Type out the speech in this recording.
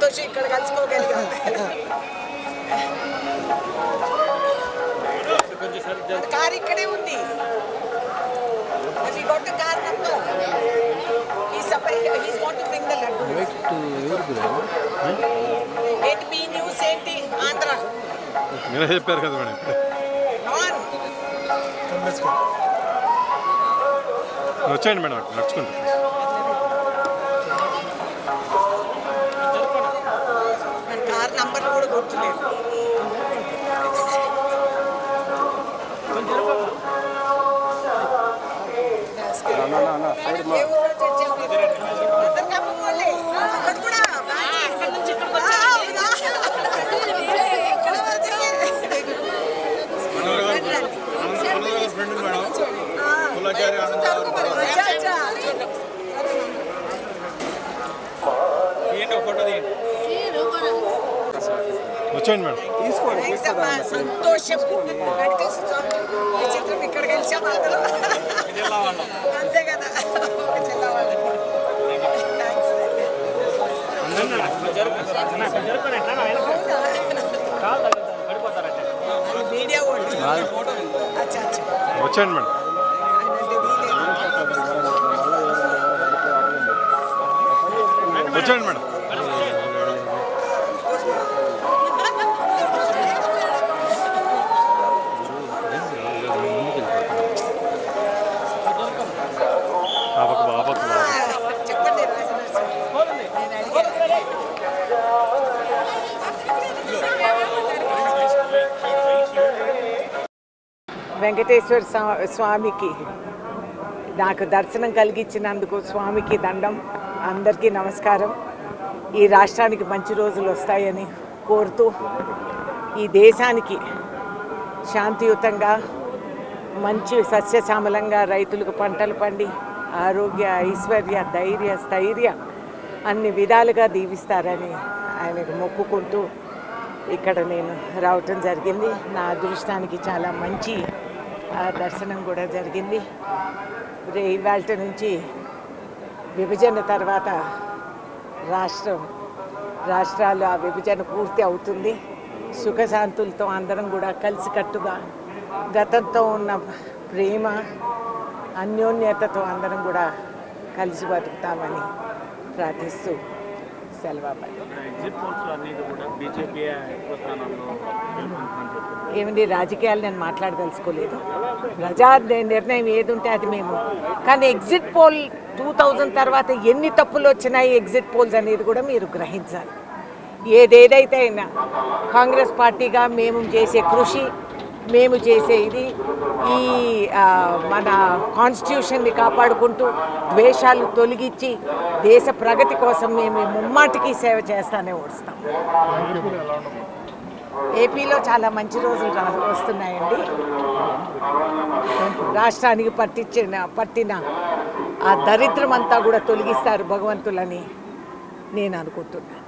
సంతోషం ఇక్కడ కలుసుకోగలిగాం. కార్ ఇక్కడే ఉంది. అవి గొట్ట కార్ ఈ సపై he's want to the laddu ఏంటి మీ న్యూస్ ఏంటి ఆంధ్ర చెప్పారు కదా మేడం. వచ్చేయండి మేడం నడుచుకుంటాం. మన కార్ నంబర్ కూడా గుర్తులేదు ఏ ఊరు నుంచి వచ్చావు వచ్చేయండి మేడం. సంతోషం వెంకటేశ్వర స్వామి ఈ చిత్రం ఇక్కడ గెలిచాం అందరం. అంతే కదా. వచ్చేయండి మేడం. వచ్చేయండి మేడం. వెంకటేశ్వర స్వా- స్వామికి నాకు దర్శనం కలిగించినందుకు స్వామికి దండం అందరికీ నమస్కారం. ఈ రాష్ట్రానికి మంచి రోజులు వస్తాయని కోరుతూ ఈ దేశానికి శాంతియుతంగా మంచి సస్యశ్యామలంగా రైతులకు పంటలు పండి ఆరోగ్య ఐశ్వర్య ధైర్య స్థైర్య అన్ని విధాలుగా దీవిస్తారని ఆయనకు మొక్కుకుంటూ ఇక్కడ నేను రావటం జరిగింది. నా అదృష్టానికి చాలా మంచి ఆ, దర్శనం కూడా జరిగింది. ఇవాళ నుంచి విభజన తర్వాత రాష్ట్రం రాష్ట్రాలు ఆ విభజన పూర్తి అవుతుంది. సుఖశాంతులతో అందరం కూడా కలిసికట్టుగా గతంతో ఉన్న ప్రేమ అన్యోన్యతతో అందరం కూడా కలిసి బతుకుతామని ప్రార్థిస్తూ సెలవు ఎగ్జిట్ పోల్స్ అన్ని కూడా బీజేపీ ఎక్కువ స్థానాల్లో గెలుపొందుతుందని చెప్తున్నారు. ఏమండి రాజకీయాలు నేను మాట్లాడదలుచుకోలేదు. ప్రజా నిర్ణయం ఏది ఉంటే అది మేము. కానీ ఎగ్జిట్ పోల్ టూ థౌజండ్ తర్వాత ఎన్ని తప్పులు వచ్చినాయి ఎగ్జిట్ పోల్స్ అనేది కూడా మీరు గ్రహించాలి. ఏదేదైతే అయినా కాంగ్రెస్ పార్టీగా మేము చేసే కృషి మేము చేసే ఇది. ఈ మన కాన్స్టిట్యూషన్ని కాపాడుకుంటూ ద్వేషాలు తొలగించి దేశ ప్రగతి కోసం మేము ముమ్మాటికి సేవ చేస్తానే వస్తాం ఏపీలో చాలా మంచి రోజులు రా వస్తున్నాయండి. రాష్ట్రానికి పట్టించిన పట్టిన ఆ దరిద్రమంతా కూడా తొలగిస్తారు భగవంతులని నేను అనుకుంటున్నాను